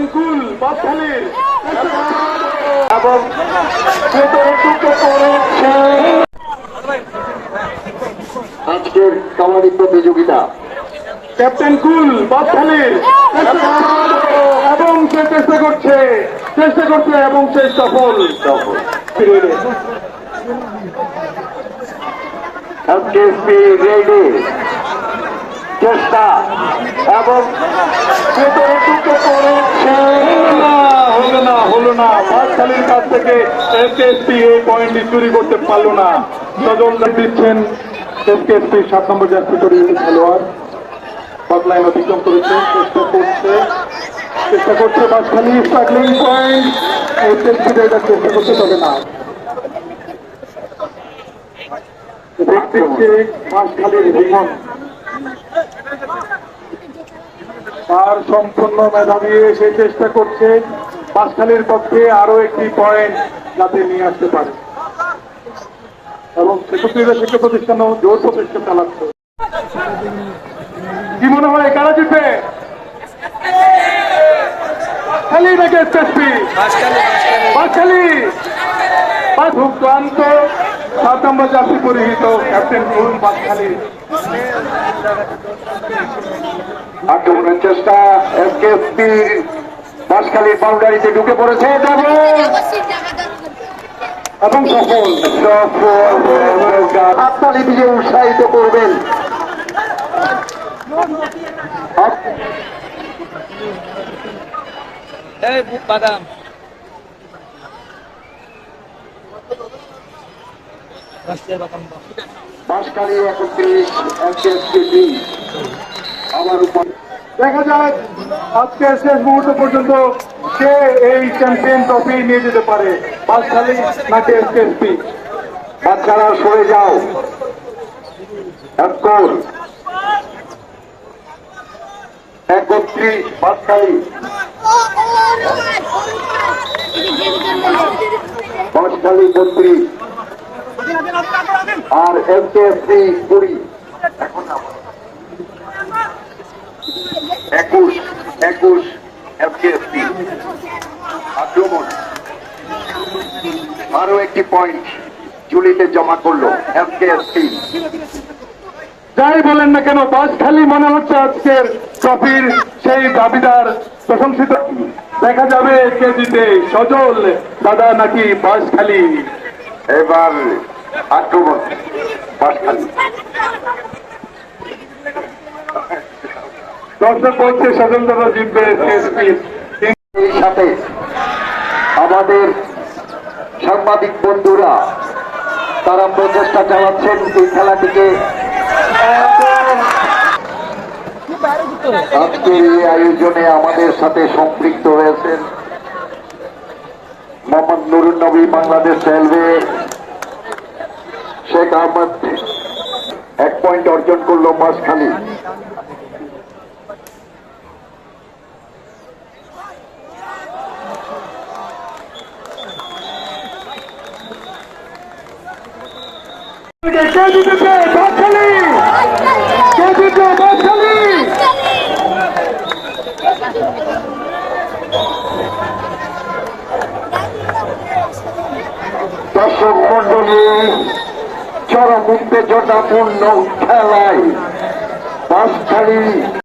Captain কুল বাদখালীর এবং আজকের কাবাডি প্রতিযোগিতা। ক্যাপ্টেন কুল বাদখালীর এবং সে চেষ্টা করছে চেষ্টা করছে এবং সে সফল। রেডি। চেষ্টা এবং ভেতরে না কাছ থেকে এসকেএসপি এই পয়েন্টটি চুরি করতে পারল না। সজল দিচ্ছেন এসকেএসপি সাত নম্বর করে খেলোয়াড়। অতিক্রম করেছে, চেষ্টা করছে চেষ্টা করছে বাদখালী স্ট্রাগলিং পয়েন্ট এটা চেষ্টা করতে না। তার সম্পূর্ণ মেধা দিয়ে সে চেষ্টা করছে। বাসখালীর পক্ষে আরও একটি পয়েন্ট যাতে নিয়ে আসতে পারে। এবং সেক্ষেত্রে শিক্ষা প্রতিষ্ঠানও জোর প্রতিষ্ঠা চালাচ্ছে। কি মনে হয়, কারা জিতবে? নাকি খুব ক্লান্ত সাত নম্বর পরিহিত ক্যাপ্টেন বাসখালী আক্রমণের চেষ্টা বাসখালীর বাউন্ডারিতে ঢুকে পড়েছে এবং সফল হাততালি দিয়ে উৎসাহিত করবেন। এই বাদাম। একত্রিশ দুই আমার উপর দেখা যাক আজকের শেষ মুহূর্ত পর্যন্ত কে এই চ্যাম্পিয়ন ট্রফি নিয়ে যেতে পারে? বাসখালী নাকি এসকেএসপি বাচ্চারা সরে যাও। একত্রিশ বাসখালী বাসখালী বত্রিশ। আর এমকেএসসি কুড়ি এখন না। একুশ একুশ এমকেএসসি আক্রমণ। আরও একটি পয়েন্ট চুলিতে জমা করল এমকেএসসি যাই বলেন না কেন বাসখালী মনে হচ্ছে আজকের ট্রফির সেই দাবিদার প্রশংসিত। দেখা যাবে কে জিতে সজল দাদা নাকি বাসখালী এবার আক্রমণ বাসখালী দর্শক বলছে জিতবে সাথে। আমাদের সাংবাদিক বন্ধুরা, তারা প্রচেষ্টা চালাচ্ছেন এই খেলাটিকে। আজকের এই আয়োজনে আমাদের সাথে সম্পৃক্ত হয়েছেন মোহাম্মদ নুরুন নবী, বাংলাদেশ রেলওয়ে। শেখ আহমদ এক পয়েন্ট অর্জন করল মাসখালী কে জিতেছে? বাসখালী কে জিতবে বাসখালী দর্শক মন্ডলী চরম উত্তেজনাপূর্ণ খেলায় বাসখালী